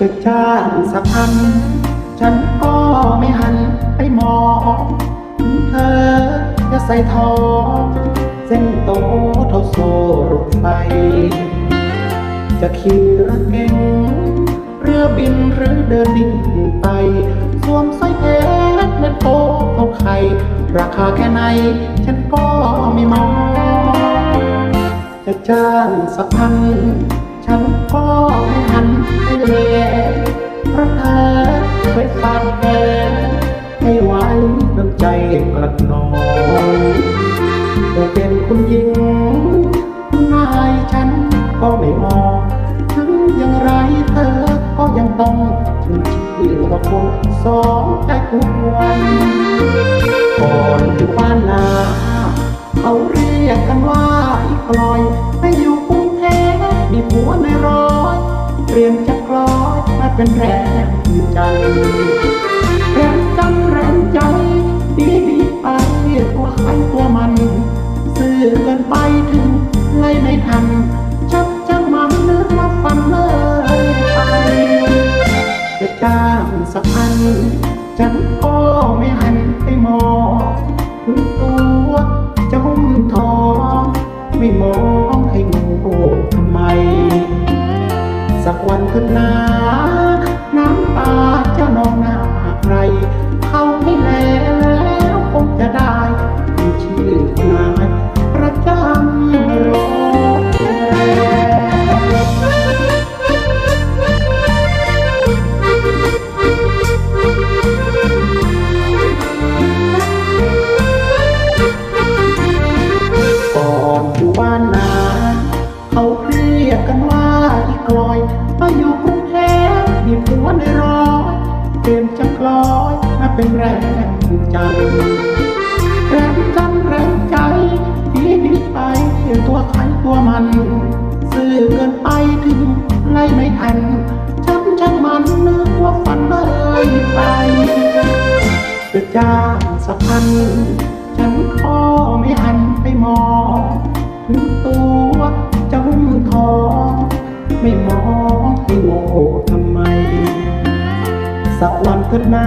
ฉันก็ไม่หันไปมองเธอจะใส่ทองเส้นโตเท่าโซ่รถไฟจะขี่รถเก๋งเรือบินหรือเดินดิ่งไป สวมสร้อยเพชรเม็ดโตเท่าไข่ราคาแค่ไหน ฉันก็ไม่มองจะจ้างสักพัน ฉันก็ไม่หัน เลพระเธอเคยฝากแผนให้ไว้น้ำใจกลัดนองเธอเป็นคุณหญิงนายฉันก็ไม่มองถึงอย่างไรเธอก็ยังต้องถึงชื่อว่าคนสองใจควรก่อนอยู่บ้านนาเขาเรียกกันว่าอีกลอยไปอยู่กรุงเทพมีผัวในร้อยเปลี่ยนจา กกลอยมาเป็นแรงใจแรงจำแรงใจ ดีดีไปตัวใครตัวมันซื่อกินไปถึงไล่ไม่ทัน ชักจังมันเลือกมาฟันเลยไปจะจ้างสักพัน ฉันก็ไม่หันไปมองถึงตัวจะหุ้มทองไม่มองให้ง่ทำไม สักวันข้างหน้าน้ำตา กลอยมาอยู่กรุงเทพมีผัวในร้อยเตรียมจะกลอยมาเป็นแรงใจแรงจันแรงใจดีดีไปตัวใครตัวมันซื่อเกินไปถึงไล่ไม่ทันฉันช่างมันนึกว่าฝันเลยไปจะจ้างสักพันฉันก็ไม่หันไปมองถึงตัว ไม่มองให้โง่ทำไมสักวันเถิดนา